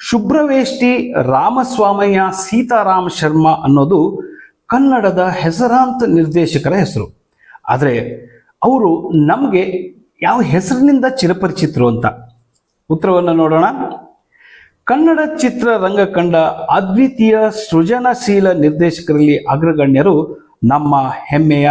ಶುಭ್ರವೇಷ್ಟಿ ರಾಮಸ್ವಾಮಯ್ಯ ಸೀತಾರಾಮ ಶರ್ಮಾ ಅನ್ನೋದು ಕನ್ನಡದ ಹೆಸರಾಂತ ನಿರ್ದೇಶಕರ ಹೆಸರು. ಆದರೆ ಅವರು ನಮಗೆ ಯಾವ ಹೆಸರಿನಿಂದ ಚಿರಪರಿಚಿತರು ಅಂತ ಉತ್ತರವನ್ನು ನೋಡೋಣ. ಕನ್ನಡ ಚಿತ್ರರಂಗ ಕಂಡ ಅದ್ವಿತೀಯ ಸೃಜನಶೀಲ ನಿರ್ದೇಶಕರಲ್ಲಿ ಅಗ್ರಗಣ್ಯರು ನಮ್ಮ ಹೆಮ್ಮೆಯ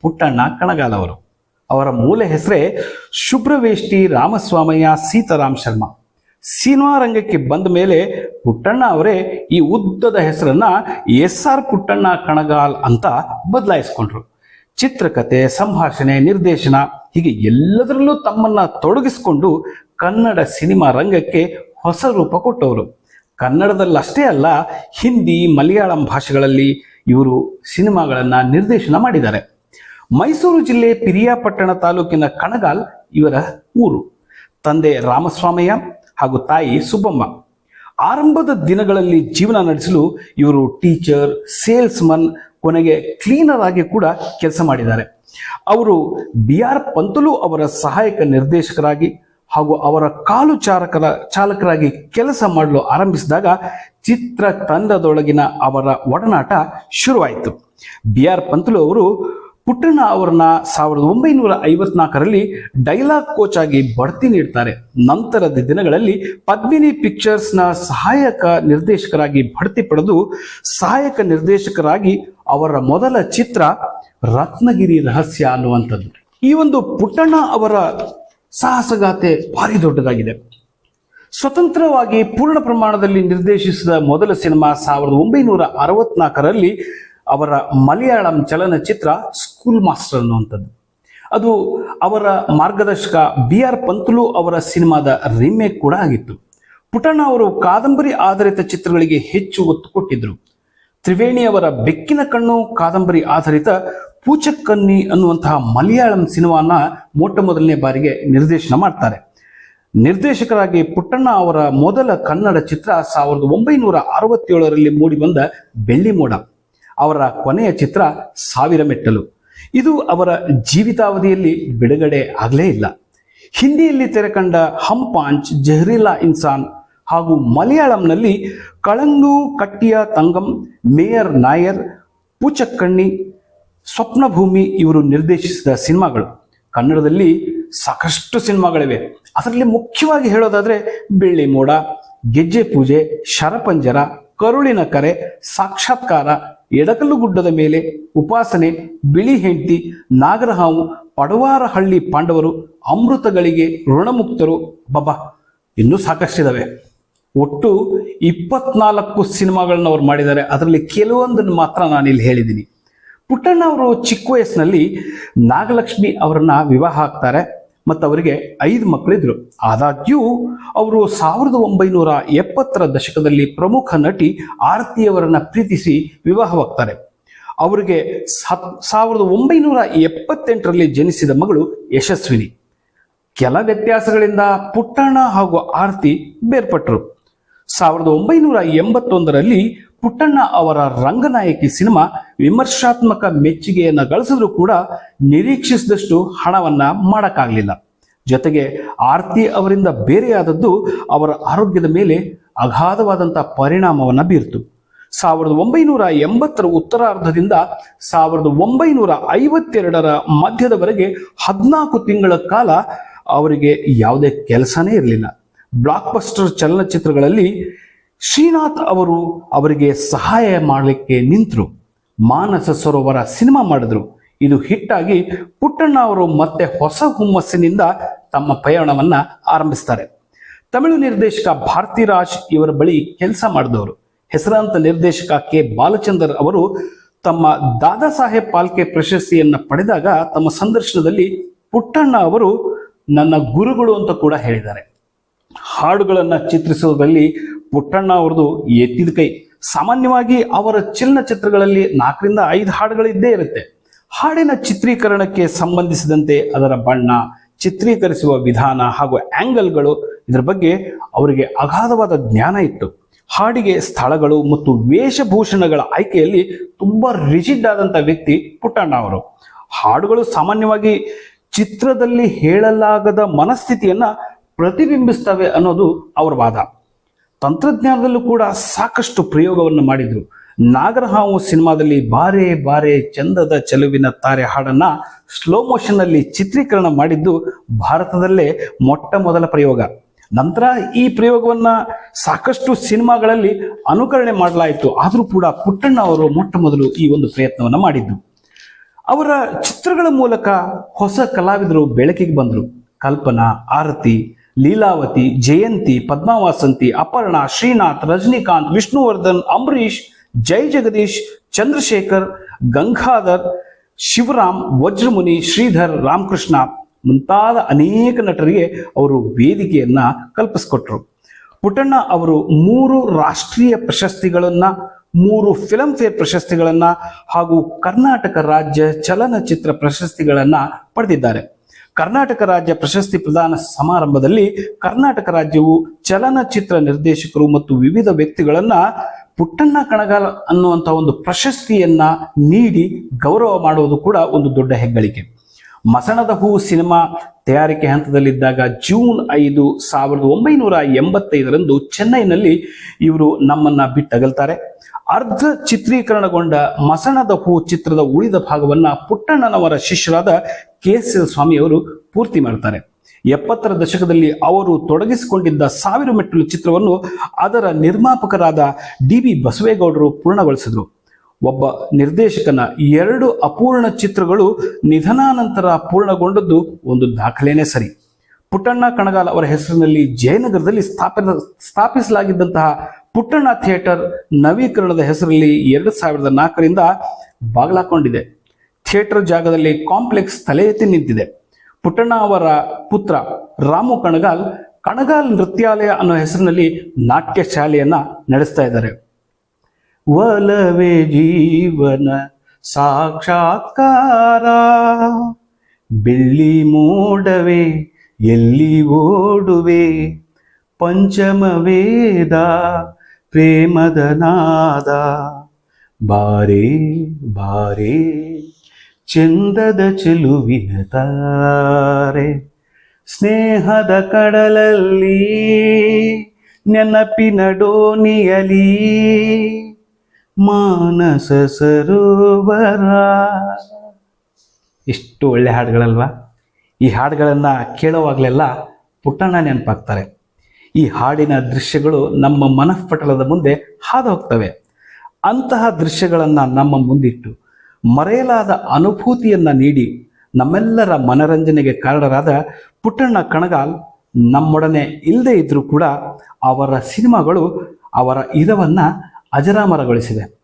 ಪುಟ್ಟಣ್ಣ ಕಣಗಾಲವರು ಅವರ ಮೂಲ ಹೆಸರೇ ಶುಭ್ರವೇಷ್ಟಿ ರಾಮಸ್ವಾಮಯ್ಯ ಸೀತಾರಾಮ್ ಶರ್ಮಾ. ಸಿನಿಮಾ ರಂಗಕ್ಕೆ ಬಂದ ಮೇಲೆ ಪುಟ್ಟಣ್ಣ ಅವರೇ ಈ ಉದ್ದದ ಹೆಸರನ್ನ ಎಸ್ ಆರ್ ಪುಟ್ಟಣ್ಣ ಕಣಗಾಲ್ ಅಂತ ಬದಲಾಯಿಸ್ಕೊಂಡ್ರು. ಚಿತ್ರಕತೆ, ಸಂಭಾಷಣೆ, ನಿರ್ದೇಶನ ಹೀಗೆ ಎಲ್ಲದರಲ್ಲೂ ತಮ್ಮನ್ನ ತೊಡಗಿಸಿಕೊಂಡು ಕನ್ನಡ ಸಿನಿಮಾ ರಂಗಕ್ಕೆ ಹೊಸ ರೂಪ ಕೊಟ್ಟವರು. ಕನ್ನಡದಲ್ಲಷ್ಟೇ ಅಲ್ಲ, ಹಿಂದಿ, ಮಲಯಾಳಂ ಭಾಷೆಗಳಲ್ಲಿ ಇವರು ಸಿನಿಮಾಗಳನ್ನ ನಿರ್ದೇಶನ ಮಾಡಿದ್ದಾರೆ. ಮೈಸೂರು ಜಿಲ್ಲೆ ಪಿರಿಯಾಪಟ್ಟಣ ತಾಲೂಕಿನ ಕಣಗಾಲ್ ಇವರ ಊರು. ತಂದೆ ರಾಮಸ್ವಾಮಯ್ಯ ಹಾಗೂ ತಾಯಿ ಸುಬ್ಬಮ್ಮ. ಆರಂಭದ ದಿನಗಳಲ್ಲಿ ಜೀವನ ನಡೆಸಲು ಇವರು ಟೀಚರ್ ಸೇಲ್ಸ್ ಮನ್ ಕೊನೆಗೆ ಕ್ಲೀನರ್ ಆಗಿ ಕೂಡ ಕೆಲಸ ಮಾಡಿದ್ದಾರೆ. ಅವರು ಬಿ ಆರ್ ಪಂತಲು ಅವರ ಸಹಾಯಕ ನಿರ್ದೇಶಕರಾಗಿ ಹಾಗೂ ಅವರ ಕಾಲು ಚಾಲಕರ ಚಾಲಕರಾಗಿ ಕೆಲಸ ಮಾಡಲು ಆರಂಭಿಸಿದಾಗ ಚಿತ್ರ ತಂಡದೊಳಗಿನ ಅವರ ಒಡನಾಟ ಶುರುವಾಯಿತು. ಬಿ ಆರ್ ಪಂತಲು ಅವರು ಪುಟ್ಟಣ್ಣ ಅವರನ್ನ ಸಾವಿರದ ಒಂಬೈನೂರ ಐವತ್ನಾಲ್ಕರಲ್ಲಿ ಡೈಲಾಗ್ ಕೋಚ್ ಆಗಿ ಬಡ್ತಿ ನೀಡ್ತಾರೆ. ನಂತರದ ದಿನಗಳಲ್ಲಿ ಪದ್ಮಿನಿ ಪಿಕ್ಚರ್ಸ್ನ ಸಹಾಯಕ ನಿರ್ದೇಶಕರಾಗಿ ಬಡ್ತಿ ಪಡೆದು ಸಹಾಯಕ ನಿರ್ದೇಶಕರಾಗಿ ಅವರ ಮೊದಲ ಚಿತ್ರ ರತ್ನಗಿರಿ ರಹಸ್ಯ ಅನ್ನುವಂಥದ್ದು. ಈ ಒಂದು ಪುಟ್ಟಣ್ಣ ಅವರ ಸಾಹಸಗಾಥೆ ಭಾರಿ ದೊಡ್ಡದಾಗಿದೆ. ಸ್ವತಂತ್ರವಾಗಿ ಪೂರ್ಣ ಪ್ರಮಾಣದಲ್ಲಿ ನಿರ್ದೇಶಿಸಿದ ಮೊದಲ ಸಿನಿಮಾ ಸಾವಿರದ ಒಂಬೈನೂರ ಅರವತ್ನಾಲ್ಕರಲ್ಲಿ ಅವರ ಮಲಯಾಳಂ ಚಲನಚಿತ್ರ ಸ್ಕೂಲ್ ಮಾಸ್ಟರ್ ಅನ್ನುವಂಥದ್ದು. ಅದು ಅವರ ಮಾರ್ಗದರ್ಶಕ ಬಿ ಆರ್ ಪಂತುಲು ಅವರ ಸಿನಿಮಾದ ರೀಮೇಕ್ ಕೂಡ ಆಗಿತ್ತು. ಪುಟ್ಟಣ್ಣ ಅವರು ಕಾದಂಬರಿ ಆಧಾರಿತ ಚಿತ್ರಗಳಿಗೆ ಹೆಚ್ಚು ಒತ್ತು ಕೊಟ್ಟಿದ್ರು. ತ್ರಿವೇಣಿ ಅವರ ಬೆಕ್ಕಿನ ಕಣ್ಣು, ಕಾದಂಬರಿ ಆಧಾರಿತ ಪೂಚಕ್ಕನ್ನಿ ಅನ್ನುವಂತಹ ಮಲಯಾಳಂ ಸಿನಿಮಾನ ಮೊಟ್ಟ ಮೊದಲನೇ ಬಾರಿಗೆ ನಿರ್ದೇಶನ ಮಾಡ್ತಾರೆ. ನಿರ್ದೇಶಕರಾಗಿ ಪುಟ್ಟಣ್ಣ ಅವರ ಮೊದಲ ಕನ್ನಡ ಚಿತ್ರ ಸಾವಿರದ ಒಂಬೈನೂರ ಅರವತ್ತೇಳರಲ್ಲಿ ಮೂಡಿಬಂದ ಬೆಳ್ಳಿ ಮೋಡ ಅವರ ಕೊನೆಯ ಚಿತ್ರ ಸಾವಿರ ಮೆಟ್ಟಲು. ಇದು ಅವರ ಜೀವಿತಾವಧಿಯಲ್ಲಿ ಬಿಡುಗಡೆ ಆಗಲೇ ಇಲ್ಲ. ಹಿಂದಿಯಲ್ಲಿ ತೆರೆಕಂಡ ಹಂ ಪಾಂಚ್ ಜಹರೀಲಾ ಇನ್ಸಾನ್ ಹಾಗೂ ಮಲಯಾಳಂನಲ್ಲಿ ಕಳಂಗು ಕಟ್ಟಿಯ ತಂಗಂ, ಮೇಯರ್ ನಾಯರ್, ಪೂಚಕ್ಕಣ್ಣಿ, ಸ್ವಪ್ನಭೂಮಿ ಇವರು ನಿರ್ದೇಶಿಸಿದ ಸಿನಿಮಾಗಳು. ಕನ್ನಡದಲ್ಲಿ ಸಾಕಷ್ಟು ಸಿನಿಮಾಗಳಿವೆ. ಅದರಲ್ಲಿ ಮುಖ್ಯವಾಗಿ ಹೇಳೋದಾದ್ರೆ ಬೆಳ್ಳಿ ಮೋಡ, ಗೆಜ್ಜೆ ಪೂಜೆ, ಶರಪಂಜರ, ಕರುಳಿನ ಕರೆ, ಸಾಕ್ಷಾತ್ಕಾರ ಎಡಕಲ್ಲು ಗುಡ್ಡದ ಮೇಲೆ ಉಪಾಸನೆ, ಬಿಳಿ ಹೆಂಡತಿ, ನಾಗರಹಾವು, ಪಡವಾರಹಳ್ಳಿ ಪಾಂಡವರು, ಅಮೃತಗಳಿಗೆ ಋಣಮುಕ್ತರು. ಬಾಬಾ, ಇನ್ನೂ ಸಾಕಷ್ಟಿದಾವೆ. ಒಟ್ಟು ಇಪ್ಪತ್ನಾಲ್ಕು ಸಿನಿಮಾಗಳನ್ನ ಅವ್ರು ಮಾಡಿದ್ದಾರೆ. ಅದರಲ್ಲಿ ಕೆಲವೊಂದನ್ನು ಮಾತ್ರ ನಾನು ಇಲ್ಲಿ ಹೇಳಿದ್ದೀನಿ. ಪುಟ್ಟಣ್ಣ ಅವರು ಚಿಕ್ಕ ವಯಸ್ಸಿನಲ್ಲಿ ನಾಗಲಕ್ಷ್ಮಿ ಅವರನ್ನ ವಿವಾಹ ಆಗ್ತಾರೆ. ಮತ್ತು ಅವರಿಗೆ ಐದು ಮಕ್ಕಳಿದ್ರು. ಆದಾಗ್ಯೂ, ಅವರು ಸಾವಿರದ ಒಂಬೈನೂರ ಎಪ್ಪತ್ತರ ದಶಕದಲ್ಲಿ ಪ್ರಮುಖ ನಟಿ ಆರತಿಯವರನ್ನ ಪ್ರೀತಿಸಿ ವಿವಾಹವಾಗ್ತಾರೆ. ಅವರಿಗೆ ಸಾವಿರದ ಒಂಬೈನೂರ ಎಪ್ಪತ್ತೆಂಟರಲ್ಲಿ ಜನಿಸಿದ ಮಗಳು ಯಶಸ್ವಿನಿ. ಕೆಲ ವ್ಯತ್ಯಾಸಗಳಿಂದ ಪುಟ್ಟಣ್ಣ ಹಾಗೂ ಆರತಿ ಬೇರ್ಪಟ್ಟರು ಸಾವಿರದ ಒಂಬೈನೂರ ಎಂಬತ್ತೊಂದರಲ್ಲಿ ಪುಟ್ಟಣ್ಣ ಅವರ ರಂಗನಾಯಕಿ ಸಿನಿಮಾ ವಿಮರ್ಶಾತ್ಮಕ ಮೆಚ್ಚುಗೆಯನ್ನು ಗಳಿಸಿದ್ರೂ ಕೂಡ ನಿರೀಕ್ಷಿಸಿದಷ್ಟು ಹಣವನ್ನ ಮಾಡಕ್ಕಾಗಲಿಲ್ಲ. ಜೊತೆಗೆ ಆರ್ತಿ ಅವರಿಂದ ಬೇರೆಯಾದದ್ದು ಅವರ ಆರೋಗ್ಯದ ಮೇಲೆ ಅಗಾಧವಾದಂಥ ಪರಿಣಾಮವನ್ನ ಬೀರ್ತು. ಸಾವಿರದ ಒಂಬೈನೂರ ಎಂಬತ್ತರ ಉತ್ತರಾರ್ಧದಿಂದ ಸಾವಿರದ ಒಂಬೈನೂರ ಐವತ್ತೆರಡರ ಮಧ್ಯದವರೆಗೆ ಹದಿನಾಲ್ಕು ತಿಂಗಳ ಕಾಲ ಅವರಿಗೆ ಯಾವುದೇ ಕೆಲಸನೇ ಇರಲಿಲ್ಲ. ಬ್ಲಾಕ್ ಬಸ್ಟರ್ ಚಲನಚಿತ್ರಗಳಲ್ಲಿ ಶ್ರೀನಾಥ್ ಅವರು ಅವರಿಗೆ ಸಹಾಯ ಮಾಡಲಿಕ್ಕೆ ನಿಂತರು. ಮಾನಸ ಸರೋವರ ಸಿನಿಮಾ ಮಾಡಿದ್ರು. ಇದು ಹಿಟ್ಟಾಗಿ ಪುಟ್ಟಣ್ಣ ಅವರು ಮತ್ತೆ ಹೊಸ ಹುಮ್ಮಸ್ಸಿನಿಂದ ತಮ್ಮ ಪಯಣವನ್ನ ಆರಂಭಿಸ್ತಾರೆ. ತಮಿಳು ನಿರ್ದೇಶಕ ಭಾರತಿರಾಜ್ ಇವರ ಬಳಿ ಕೆಲಸ ಮಾಡಿದವರು. ಹೆಸರಾಂತ ನಿರ್ದೇಶಕ ಕೆ. ಬಾಲಚಂದರ್ ಅವರು ತಮ್ಮ ದಾದಾ ಸಾಹೇಬ್ ಪಾಲ್ಕೆ ಪ್ರಶಸ್ತಿಯನ್ನ ಪಡೆದಾಗ ತಮ್ಮ ಸಂದರ್ಶನದಲ್ಲಿ ಪುಟ್ಟಣ್ಣ ಅವರು, ನನ್ನ ಗುರುಗಳು ಅಂತ ಕೂಡ ಹೇಳಿದ್ದಾರೆ. ಹಾಡುಗಳನ್ನ ಚಿತ್ರಿಸುವುದರಲ್ಲಿ ಪುಟ್ಟಣ್ಣ ಅವ್ರದ್ದು ಎತ್ತಿದ ಕೈ. ಸಾಮಾನ್ಯವಾಗಿ ಅವರ ಚಲನಚಿತ್ರಗಳಲ್ಲಿ ನಾಲ್ಕರಿಂದ ಐದು ಹಾಡುಗಳಿದ್ದೇ ಇರುತ್ತೆ. ಹಾಡಿನ ಚಿತ್ರೀಕರಣಕ್ಕೆ ಸಂಬಂಧಿಸಿದಂತೆ ಅದರ ಬಣ್ಣ, ಚಿತ್ರೀಕರಿಸುವ ವಿಧಾನ ಹಾಗೂ ಆಂಗಲ್ಗಳು ಇದರ ಬಗ್ಗೆ ಅವರಿಗೆ ಅಗಾಧವಾದ ಜ್ಞಾನ ಇತ್ತು. ಹಾಡಿಗೆ ಸ್ಥಳಗಳು ಮತ್ತು ವೇಷಭೂಷಣಗಳ ಆಯ್ಕೆಯಲ್ಲಿ ತುಂಬಾ ರಿಜಿಡ್ ಆದಂಥ ವ್ಯಕ್ತಿ ಪುಟ್ಟಣ್ಣ ಅವರು. ಹಾಡುಗಳು ಸಾಮಾನ್ಯವಾಗಿ ಚಿತ್ರದಲ್ಲಿ ಹೇಳಲಾಗದ ಮನಸ್ಥಿತಿಯನ್ನ ಪ್ರತಿಬಿಂಬಿಸ್ತವೆ ಅನ್ನೋದು ಅವರ ವಾದ. ತಂತ್ರಜ್ಞಾನದಲ್ಲೂ ಕೂಡ ಸಾಕಷ್ಟು ಪ್ರಯೋಗವನ್ನು ಮಾಡಿದ್ರು. ನಾಗರಹಾವು ಸಿನಿಮಾದಲ್ಲಿ ಬಾರೆ ಬಾರೆ ಚಂದದ ಚೆಲುವಿನ ತಾರೆ ಹಾಡನ್ನ ಸ್ಲೋ ಮೋಷನ್ನಲ್ಲಿ ಚಿತ್ರೀಕರಣ ಮಾಡಿದ್ದು ಭಾರತದಲ್ಲೇ ಮೊಟ್ಟ ಮೊದಲ ಪ್ರಯೋಗ. ನಂತರ ಈ ಪ್ರಯೋಗವನ್ನ ಸಾಕಷ್ಟು ಸಿನಿಮಾಗಳಲ್ಲಿ ಅನುಕರಣೆ ಮಾಡಲಾಯಿತು. ಆದರೂ ಕೂಡ ಪುಟ್ಟಣ್ಣ ಅವರು ಮೊಟ್ಟ ಮೊದಲು ಈ ಒಂದು ಪ್ರಯತ್ನವನ್ನ ಮಾಡಿದ್ದು. ಅವರ ಚಿತ್ರಗಳ ಮೂಲಕ ಹೊಸ ಕಲಾವಿದರು ಬೆಳಕಿಗೆ ಬಂದರು. ಕಲ್ಪನಾ, ಆರತಿ ಲೀಲಾವತಿ, ಜಯಂತಿ, ಪದ್ಮಾವಾಸಂತಿ, ಅಪರ್ಣ, ಶ್ರೀನಾಥ್, ರಜನಿಕಾಂತ್, ವಿಷ್ಣುವರ್ಧನ್, ಅಂಬರೀಷ್, ಜೈ ಜಗದೀಶ್, ಚಂದ್ರಶೇಖರ್, ಗಂಗಾಧರ್, ಶಿವರಾಮ್, ವಜ್ರಮುನಿ, ಶ್ರೀಧರ್, ರಾಮಕೃಷ್ಣ ಮುಂತಾದ ಅನೇಕ ನಟರಿಗೆ ಅವರು ವೇದಿಕೆಯನ್ನ ಕಲ್ಪಿಸಿಕೊಟ್ರು. ಪುಟ್ಟಣ್ಣ ಅವರು ಮೂರು ರಾಷ್ಟ್ರೀಯ ಪ್ರಶಸ್ತಿಗಳನ್ನ, ಮೂರು ಫಿಲಂ ಫೇರ್ ಪ್ರಶಸ್ತಿಗಳನ್ನ ಹಾಗೂ ಕರ್ನಾಟಕ ರಾಜ್ಯ ಚಲನಚಿತ್ರ ಪ್ರಶಸ್ತಿಗಳನ್ನ ಪಡೆದಿದ್ದಾರೆ. ಕರ್ನಾಟಕ ರಾಜ್ಯ ಪ್ರಶಸ್ತಿ ಪ್ರದಾನ ಸಮಾರಂಭದಲ್ಲಿ ಕರ್ನಾಟಕ ರಾಜ್ಯವು ಚಲನಚಿತ್ರ ನಿರ್ದೇಶಕರು ಮತ್ತು ವಿವಿಧ ವ್ಯಕ್ತಿಗಳನ್ನ ಪುಟ್ಟಣ್ಣ ಕಣಗಾಲ ಅನ್ನುವಂಥ ಒಂದು ಪ್ರಶಸ್ತಿಯನ್ನ ನೀಡಿ ಗೌರವ ಮಾಡುವುದು ಕೂಡ ಒಂದು ದೊಡ್ಡ ಹೆಗ್ಗಳಿಕೆ. ಮಸಣದ ಹೂ ಸಿನಿಮಾ ತಯಾರಿಕೆ ಹಂತದಲ್ಲಿದ್ದಾಗ ಜೂನ್ ಐದು ಸಾವಿರದ ಒಂಬೈನೂರ ಎಂಬತ್ತೈದರಂದು ಚೆನ್ನೈನಲ್ಲಿ ಇವರು ನಮ್ಮನ್ನ ಬಿಟ್ಟಗಲ್ತಾರೆ. ಅರ್ಧ ಚಿತ್ರೀಕರಣಗೊಂಡ ಮಸಣದ ಹೂ ಚಿತ್ರದ ಉಳಿದ ಭಾಗವನ್ನ ಪುಟ್ಟಣ್ಣನವರ ಶಿಷ್ಯರಾದ ಕೆ ಎಸ್ ಎಲ್ ಸ್ವಾಮಿಯವರು ಪೂರ್ತಿ ಮಾಡ್ತಾರೆ. ಎಪ್ಪತ್ತರ ದಶಕದಲ್ಲಿ ಅವರು ತೊಡಗಿಸಿಕೊಂಡಿದ್ದ ಸಾವಿರ ಮೆಟ್ಟಲು ಚಿತ್ರವನ್ನು ಅದರ ನಿರ್ಮಾಪಕರಾದ ಡಿ ಬಿ ಬಸವೇಗೌಡರು ಪೂರ್ಣಗೊಳಿಸಿದರು. ಒಬ್ಬ ನಿರ್ದೇಶಕನ ಎರಡು ಅಪೂರ್ಣ ಚಿತ್ರಗಳು ನಿಧನಾನಂತರ ಪೂರ್ಣಗೊಂಡದ್ದು ಒಂದು ದಾಖಲೆನೇ ಸರಿ. ಪುಟ್ಟಣ್ಣ ಕಣಗಾಲ್ ಅವರ ಹೆಸರಿನಲ್ಲಿ ಜಯನಗರದಲ್ಲಿ ಸ್ಥಾಪನ ಸ್ಥಾಪಿಸಲಾಗಿದ್ದಂತಹ ಪುಟ್ಟಣ್ಣ ಥಿಯೇಟರ್ ನವೀಕರಣದ ಹೆಸರಲ್ಲಿ ಎರಡು ಸಾವಿರದ ನಾಲ್ಕರಿಂದ ಬಾಗಿಲಾಕೊಂಡಿದೆ. ಥಿಯೇಟರ್ ಜಾಗದಲ್ಲಿ ಕಾಂಪ್ಲೆಕ್ಸ್ ತಲೆ ಎತ್ತಿ ನಿಂತಿದೆ. ಪುಟ್ಟಣ್ಣ ಅವರ ಪುತ್ರ ರಾಮು ಕಣಗಾಲ್ ಕಣಗಾಲ್ ನೃತ್ಯಾಲಯ ಅನ್ನೋ ಹೆಸರಿನಲ್ಲಿ ನಾಟ್ಯ ಶಾಲೆಯನ್ನ ನಡೆಸ್ತಾ ಇದ್ದಾರೆ. ಒಲವೇ ಜೀವನ ಸಾಕ್ಷಾತ್ಕಾರ. ಬೆಳ್ಳಿ ಮೋಡವೇ, ಎಲ್ಲಿ ಓಡುವೆ. ಪಂಚಮ ವೇದ, ಪ್ರೇಮದ ನಾದ. ಬಾರೇ, ಬಾರೆ. ಚಂದದ ಚೆಲುವಿನ ತಾರೆ, ಸ್ನೇಹದ ಕಡಲಲ್ಲಿ ನೆನಪಿನ ಡೋನಿಯಲಿ ಮಾನಸ ಸರೋವರ. ಇಷ್ಟು ಒಳ್ಳೆ ಹಾಡುಗಳಲ್ವಾ? ಈ ಹಾಡುಗಳನ್ನು ಕೇಳುವಾಗಲೆಲ್ಲ ಪುಟ್ಟಣ್ಣ ನೆನಪಾಗ್ತಾರೆ. ಈ ಹಾಡಿನ ದೃಶ್ಯಗಳು ನಮ್ಮ ಮನಃಪಟಲದ ಮುಂದೆ ಹಾದು ಹೋಗ್ತವೆ. ಅಂತಹ ದೃಶ್ಯಗಳನ್ನು ನಮ್ಮ ಮುಂದಿಟ್ಟು ಮರೆಯಲಾದ ಅನುಭೂತಿಯನ್ನ ನೀಡಿ ನಮ್ಮೆಲ್ಲರ ಮನರಂಜನೆಗೆ ಕಾರಣರಾದ ಪುಟ್ಟಣ್ಣ ಕಣಗಾಲ್ ನಮ್ಮೊಡನೆ ಇಲ್ಲದೇ ಇದ್ದರೂ ಕೂಡ ಅವರ ಸಿನಿಮಾಗಳು ಅವರ ಇರವನ್ನ ಅಜರಾಮರಗೊಳಿಸಿವೆ.